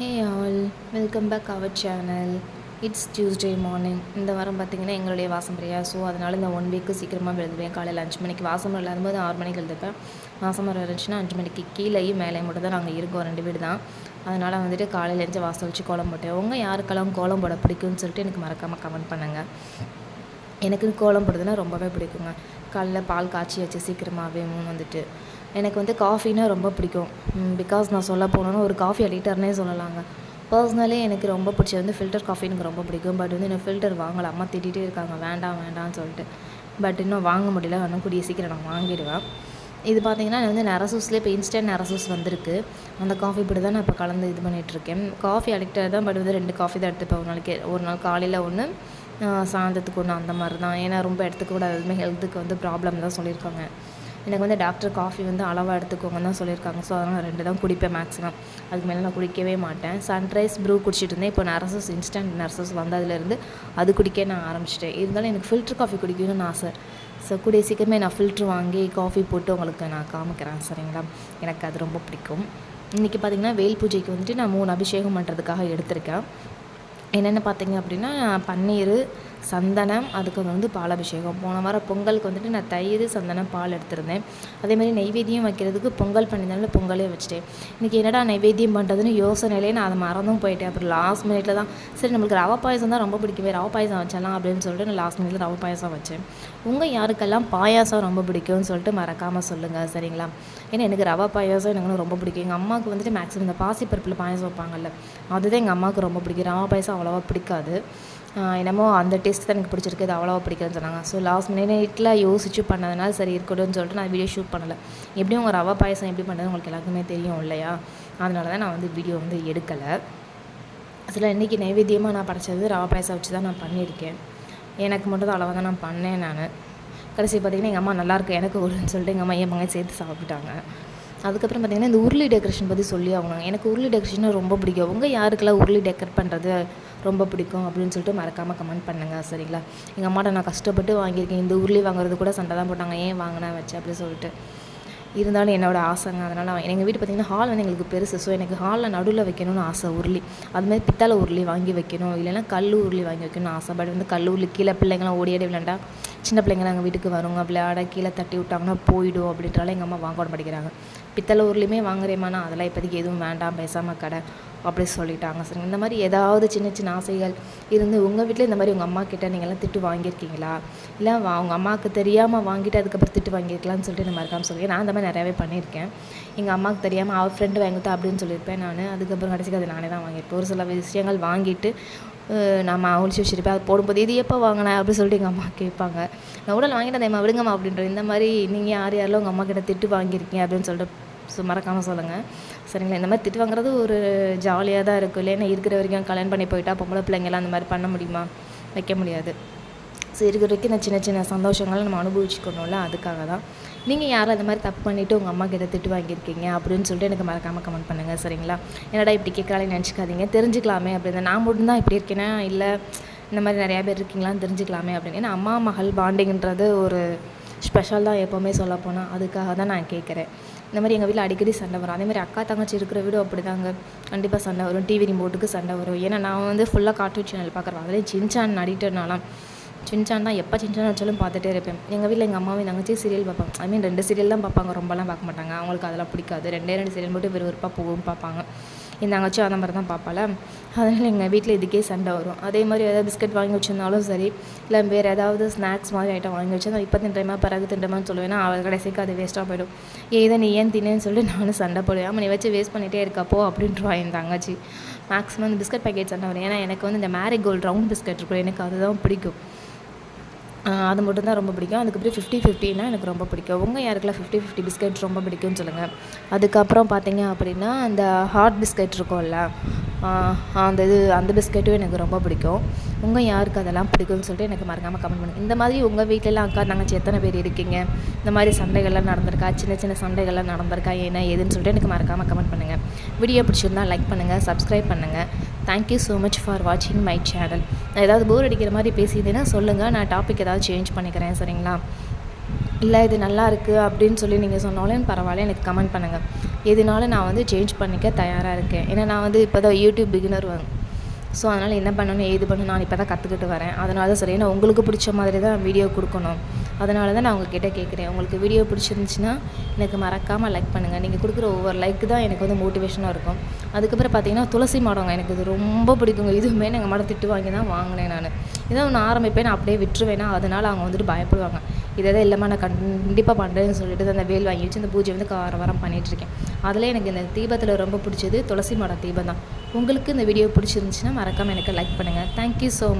Hey all welcome back our channel it's Tuesday morning இந்த வாரம் பார்த்தீங்கன்னா எங்களுடைய வாசம் பிரியா. ஸோ அதனால் இந்த ஒன் வீக்கு சீக்கிரமாக எழுதுவேன் காலையில் அஞ்சு மணிக்கு வாசம் இல்லாதபோது ஆறு மணிக்கு எழுதுப்பேன் வாசம் மரம் இருந்துச்சுன்னா அஞ்சு மணிக்கு கீழேயும் மேலேயும் மட்டும் தான் நாங்கள் இருக்கோம். ரெண்டு வீடு தான். அதனால் வந்துட்டு காலையில் எழுந்து வாசல் வச்சு கோலம் போட்டேன். உங்கள் யாருக்கெல்லாம் கோலம் போட பிடிக்கும்னு சொல்லிட்டு எனக்கு மறக்காமல் கமெண்ட் பண்ணுங்கள் எனக்கு கோலம் போடுறதுனா ரொம்பவே பிடிக்குங்க. காலையில் பால் காய்ச்சி வச்சு சீக்கிரமாகவே மூணு வந்துட்டு எனக்கு வந்து காஃபினா ரொம்ப பிடிக்கும். பிகாஸ் நான் சொல்ல போனோன்னா ஒரு காஃபி அடிக்டர்னே சொல்லலாங்க. பர்சனலி எனக்கு ரொம்ப பிடிச்சது வந்து ஃபில்டர் காஃபி எனக்கு ரொம்ப பிடிக்கும். பட் வந்து எனக்கு ஃபில்டர் வாங்கலை. அம்மா திட்டிகிட்டே இருக்காங்க. வேண்டாம் வேண்டாம்னு சொல்லிட்டு. பட் இன்னும் வாங்க முடியல. இன்னும் கூடிய சீக்கிரம் நான் வாங்கிடுவேன். இது பார்த்திங்கன்னா வந்து நரசூஸ்லேயே இப்போ இன்ஸ்டன்ட் நரசூஸ் வந்திருக்கு. அந்த காஃபி இப்படி தான் நான் இப்போ கலந்து இது பண்ணிகிட்ருக்கேன் காஃபி அடிக்டர் தான் பட் வந்து ரெண்டு காஃபி தான் எடுத்துப்பேன். ஒரு நாளைக்கு ஒரு நாள் காலையில் ஒன்று சாயந்தரத்துக்கு ஒன்று அந்த மாதிரி தான். ஏன்னா ரொம்ப எடுத்துக்கூடாது அதுவுமே ஹெல்த்துக்கு வந்து ப்ராப்ளம் தான் சொல்லியிருக்காங்க. எனக்கு வந்து டாக்டர் காஃபி வந்து அளவாக எடுத்துக்கோங்க தான் சொல்லியிருக்காங்க. ஸோ அதனால் ரெண்டு தான் குடிப்பேன் மேக்ஸிமம் அதுக்கு மேலே நான் குடிக்கவே மாட்டேன். சன்ரைஸ் ப்ரூ குடிச்சிட்டு இருந்தேன். இப்போ நர்சஸ் இன்ஸ்டன்ட் நர்சஸ் வந்ததுலேருந்து அது குடிக்க நான் ஆரம்பிச்சிட்டேன். இருந்தாலும் எனக்கு ஃபில்ட்ரு காஃபி குடிக்கணும்னு ஆசை. ஸோ கூடிய சீக்கிரமே நான் ஃபில்ட்ரு வாங்கி காஃபி போட்டு உங்களுக்கு நான் காமிக்கிறேன் சரிங்களா? எனக்கு அது ரொம்ப பிடிக்கும். இன்றைக்கி பார்த்திங்கன்னா வேல் பூஜைக்கு வந்துட்டு நான் மூணு அபிஷேகம் பண்ணுறதுக்காக எடுத்திருக்கேன். என்னென்ன பார்த்தீங்க அப்படின்னா பன்னீர் சந்தனம் அதுக்கு வந்து பால் அபிஷேகம் போன வாரம் பொங்கலுக்கு வந்துட்டு நான் தயிர் சந்தனம் பால் எடுத்திருந்தேன். அதேமாதிரி நைவேத்தியம் வைக்கிறதுக்கு பொங்கல் பண்ணியிருந்தாலும் பொங்கலே வச்சுட்டேன். இன்றைக்கி என்னடா நைவேத்தியம் பண்ணுறதுன்னு யோசனையிலே நான் அதை மறந்தும் போயிட்டேன். அப்புறம் லாஸ்ட் மினிட்ல தான் சரி நம்மளுக்கு ரவை பாயசம் தான் ரொம்ப பிடிக்குமே ரவை பாயசம் வச்சிடலாம் அப்படின்னு சொல்லிட்டு நான் லாஸ்ட் மினிட்ல ரவை பாயசம் வச்சேன். உங்கள் யாருக்கெல்லாம் பாயாசம் ரொம்ப பிடிக்கும்னு சொல்லிட்டு மறக்காமல் சொல்லுங்கள் சரிங்களா? ஏன்னா எனக்கு ரவை பாயாசம் எனக்கு ரொம்ப பிடிக்கும். எங்கள் அம்மாவுக்கு வந்துட்டு மேக்ஸிமம் இந்த பாசிப்பருப்பில் பாயசம் வைப்பாங்கல்ல அதுதான் எங்கள் அம்மாவுக்கு ரொம்ப பிடிக்கும். ரவை பாயசம் அவ்வளோவா பிடிக்காது. என்னமோ அந்த டேஸ்ட் தான் எனக்கு பிடிச்சிருக்கு. இது அவ்வளோவா பிடிக்கலன்னு சொன்னாங்க. ஸோ லாஸ்ட் மினிட்டில் யோசிச்சு பண்ணதுனால சரி இருக்கட்டும்னு சொல்லிட்டு நான் வீடியோ ஷூட் பண்ணலை. எப்படியும் உங்கள் ரவா பாயசம் எப்படி பண்ணுறது உங்களுக்கு எல்லாருக்குமே தெரியும் இல்லையா? அதனால தான் நான் வந்து வீடியோ வந்து எடுக்கலை. அதில் இன்றைக்கி நைவேத்தியமாக நான் படைச்சது ரவா பாயசம் வச்சு தான் நான் பண்ணியிருக்கேன். எனக்கு மட்டும் தான் அளவாக தான் நான் பண்ணேன் நான். கடைசி பார்த்திங்கன்னா எங்கள் அம்மா நல்லாயிருக்கு எனக்கு ஒருன்னு சொல்லிட்டு எங்கள் அம்மா என் மகன் சேர்த்து சாப்பிட்டாங்க அதுக்கப்புறம் பார்த்திங்கன்னா இந்த உருளி டெக்கரேஷன் பற்றி சொல்லி ஆகணும். எனக்கு உருளி டெக்கரேஷன் ரொம்ப பிடிக்கும். உங்கள் யாருக்கெல்லாம் உருளி டெக்கரேட் பண்ணுறது ரொம்ப பிடிக்கும் அப்படின்னு சொல்லிட்டு மறக்காமல் கமெண்ட் பண்ணுங்கள் சரிங்களா? எங்கள் அம்மாட்ட நான் கஷ்டப்பட்டு வாங்கியிருக்கேன். இந்த உருளி வாங்குறது கூட சண்டை தான் போட்டாங்க. ஏன் வாங்கினேன் வச்சு? அப்படின்னு சொல்லிட்டு. இருந்தாலும் என்னோடய ஆசைங்க. அதனால் எங்கள் வீட்டு பார்த்திங்கன்னா ஹால் வந்து எங்களுக்கு பெருசு. ஸோ எனக்கு ஹாலில் நடுவில் வைக்கணும்னு ஆசை உருளி அதுமாதிரி பித்தளை உருளி வாங்கி வைக்கணும். இல்லைன்னா கல் உருளி வாங்கி வைக்கணும்னு ஆசை. பட் வந்து கல் உருளி கீழே பிள்ளைங்களாம் ஓடி ஆடி விளையாண்டா சின்ன பிள்ளைங்க நாங்கள் வீட்டுக்கு வருங்க விளையாட கீழே தட்டி விட்டாங்கன்னா போயிடும் அப்படின்றால எங்கள் அம்மா வாங்க மாட்டேங்கிறாங்க. பித்தளை வாங்குறேம்மாண்ணா அதெல்லாம் இப்போதைக்கு எதுவும் வேண்டாம் பேசாமல் கடை அப்படி சொல்லிட்டாங்க சரிங்க இந்த மாதிரி ஏதாவது சின்ன சின்ன ஆசைகள் இருந்து உங்கள் வீட்டில் இந்த மாதிரி உங்கள் அம்மா கிட்டே நீங்கள்லாம் திட்டு வாங்கியிருக்கீங்களா? இல்லை அவங்க அம்மாவுக்கு தெரியாமல் வாங்கிட்டு அதுக்கப்புறம் திட்டு வாங்கியிருக்கலாம்னு சொல்லிட்டு நம்ம இருக்காமல் சொல்லுவேன் நான் அந்த மாதிரி நிறையாவே பண்ணியிருக்கேன். எங்கள் அம்மாவுக்கு தெரியாமல் அவள் ஃப்ரெண்டு வாங்கிட்டு அப்படின்னு சொல்லியிருப்பேன் நான். அதுக்கப்புறம் கடைசிக்கு அது நானே தான் வாங்கியிருப்பேன். ஒரு சில விஷயங்கள் வாங்கிட்டு நம்ம ஒழிச்சு வச்சுருப்பேன். அது போடும்போது இது எப்போ வாங்கினேன் அப்படின்னு சொல்லிட்டு எங்கள் அம்மா கேட்பாங்க. நான் உடல் வாங்கிட்டேன் அம்மா விடுங்கம்மா அப்படின்ற இந்த மாதிரி நீங்கள் யார் யாரெல்லாம் உங்கள் அம்மா கிட்ட திட்டு வாங்கியிருக்கீங்க? அப்படின்னு சொல்லிட்டு ஸோ மறக்காமல் சொல்லுங்கள் சரிங்களா? இந்த மாதிரி திட்டு வாங்குறது ஒரு ஜாலியாக தான் இருக்கும். இல்லைன்னா இருக்கிற வரைக்கும் கல்யாணம் பண்ணி போயிட்டா பொம்பளை பிள்ளைங்களாம் அந்த மாதிரி பண்ண முடியுமா? வைக்க முடியாது. ஸோ இருக்கிற வரைக்கும் இந்த சின்ன சின்ன சந்தோஷங்களை நம்ம அனுபவிச்சுக்கணும்ல அதுக்காக தான். நீங்கள் யாரும் அந்த மாதிரி தப்பு பண்ணிவிட்டு உங்கள் அம்மா கிட்ட திட்டு வாங்கியிருக்கீங்க அப்படின்னு சொல்லிட்டு எனக்கு மறக்காமல் கமெண்ட் பண்ணுங்கள் சரிங்களா? என்னடா இப்படி கேட்குறாலே நினச்சிக்காதீங்க. தெரிஞ்சுக்கலாமே அப்படின்னு. நான் மட்டும்தான் இப்படி இருக்கேன்னா இல்லை இந்த மாதிரி நிறையா பேர் இருக்கீங்களான்னு தெரிஞ்சுக்கலாமே அப்படின்னு. ஏன்னா அம்மா மகள் பாண்டிங்கிறது ஒரு ஸ்பெஷல் தான் எப்போவுமே சொல்ல போனால் அதுக்காக தான் நான் கேட்குறேன். இந்த மாதிரி எங்கள் வீட்டில் அடிக்கடி சண்டை வரும். அதே மாதிரி அக்கா தங்கச்சி இருக்கிற வீடும் அப்படி தாங்க கண்டிப்பாக சண்டை வரும். டிவி ரிமோட்டுக்கு சண்டை வரும். ஏன்னா நான் வந்து ஃபுல்லாக கார்ட்டூன் சேனல் பார்க்குறேன் அதிலே ஜின்சான் நடிட்டர்னாலாம் சின்சான் தான் எப்போ சின்சான் வச்சாலும் பார்த்துட்டே இருப்பேன். எங்கள் வீட்டில் எங்கள் அம்மாவும் தங்கச்சி சீரியல் பார்ப்பாங்க. ஐ மீன் ரெண்டு சீரியல் தான் பார்ப்பாங்க. ரொம்பலாம் பார்க்க மாட்டாங்க. அவங்களுக்கு அதெல்லாம் பிடிக்காது. ரெண்டே ரெண்டு சீரியல் மட்டும் விறுவிறுப்பாக போகும் பார்ப்பாங்க. என் தங்கச்சியும் அந்த மாதிரி தான் பார்ப்பால அதனால் எங்கள் வீட்டில் இதுக்கே சண்டை வரும். அதே மாதிரி ஏதாவது பிஸ்கட் வாங்கி வச்சிருந்தாலும் சரி இல்லை வேறு ஏதாவது ஸ்நாக்ஸ் மாதிரி ஐட்டம் வாங்கி வச்சிருந்தோம் இப்போ தின்றமா பிறகு தின்றமான்னு சொல்லுவேன்னா அவள் கடைசிக்கு அது வேஸ்ட்டாக போயிடும். ஏதோ நீ ஏன் தின்னேன்னு சொல்லிட்டு நானும் சண்டை போடுவேன். ஆமாம் நீ வச்சு வேஸ்ட் பண்ணிகிட்டே இருக்கப்போ அப்படின்ட்டுருவா என் தங்கச்சி. மேக்ஸிமம் இந்த பிஸ்கட் பேக்கெட் சண்டை வரும். ஏன்னா எனக்கு வந்து இந்த மேரி கோல்டு ரவுண்ட் பிஸ்கட் இருக்கும். எனக்கு அதுதான் பிடிக்கும். அது மட்டும்தான் ரொம்ப பிடிக்கும். அதுக்கப்புறம் ஃபிஃப்டி ஃபிஃப்டினா எனக்கு ரொம்ப பிடிக்கும். உங்கள் யாருக்கெல்லாம் ஃபிஃப்டி ஃபிஃப்டி பிஸ்கெட் ரொம்ப பிடிக்கும்னு சொல்லுங்கள் அதுக்கப்புறம் பார்த்தீங்க அப்படின்னா அந்த ஹாட் பிஸ்கெட் இருக்கும்ல அந்த இது அந்த பிஸ்கெட்டும் எனக்கு ரொம்ப பிடிக்கும். உங்கள் யாருக்கு அதெல்லாம் பிடிக்கும்னு சொல்லிட்டு எனக்கு மறக்காமல் கமெண்ட் பண்ணுங்கள் இந்த மாதிரி உங்கள் வீட்டிலலாம் அக்கா தங்கச்சி எத்தனை பேர் இருக்கீங்க? இந்த மாதிரி சண்டைகள்லாம் நடந்திருக்கா? சின்ன சின்ன சண்டைகள்லாம் நடந்திருக்கா? என்ன ஏதுன்னு சொல்லிட்டு எனக்கு மறக்காமல் கமெண்ட் பண்ணுங்கள் வீடியோ பிடிச்சிருந்தா லைக் பண்ணுங்கள் சப்ஸ்கிரைப் பண்ணுங்கள் thank you so much for வாட்சிங் மை சேனல் நான் ஏதாவது போர் அடிக்கிற மாதிரி பேசியிருந்தேன்னா சொல்லுங்கள் நான் டாபிக் ஏதாவது சேஞ்ச் பண்ணிக்கிறேன் சரிங்களா? இல்லை இது நல்லா இருக்குது அப்படின்னு சொல்லி நீங்கள் சொன்னாலும் பரவாயில்ல. எனக்கு கமெண்ட் பண்ணுங்கள் எதுனாலும் நான் வந்து சேஞ்ச் பண்ணிக்க தயாராக இருக்கேன்? ஏன்னா நான் வந்து இப்போ தான் யூடியூப் பிகினர் ஸோ அதனால் என்ன பண்ணணும் ஏது பண்ணணும் நான் இப்போ தான் கற்றுக்கிட்டு வரேன். அதனால தான் சரி ஏன்னா உங்களுக்கு பிடிச்ச மாதிரி தான் வீடியோ கொடுக்கணும். அதனால தான் நான் உங்ககிட்ட கேட்குறேன் உங்களுக்கு வீடியோ பிடிச்சிருந்துச்சின்னா எனக்கு மறக்காமல் லைக் பண்ணுங்கள் நீங்கள் கொடுக்குற ஒவ்வொரு லைக் தான் எனக்கு வந்து மோட்டிவேஷனாக இருக்கும். அதுக்கப்புறம் பார்த்தீங்கன்னா துளசி மாடங்க. எனக்கு இது ரொம்ப பிடிக்குங்க. இதுவுமே எங்கள் மாடம் திட்டு வாங்கி தான் வாங்கினேன் நான். இதை ஒன்று ஆரம்பிப்பேன் நான் அப்படியே விட்டுருவேனா? அதனால் அவங்க வந்துட்டு பயப்படுவாங்க. இதை தான் இல்லைம்மா நான் கண்டிப்பாக பண்ணுறேன்னு சொல்லிட்டு அந்த வேல் வாங்கி வச்சு அந்த பூஜை வந்து வார வாரம் பண்ணிகிட்ருக்கேன் அதில் எனக்கு இந்த தீபத்தில் ரொம்ப பிடிச்சது துளசி மாடம் தீபம் தான். உங்களுக்கு இந்த வீடியோ பிடிச்சிருந்துச்சுன்னா மறக்காமல் எனக்கு லைக் பண்ணுங்கள் தேங்க்யூ ஸோ மச்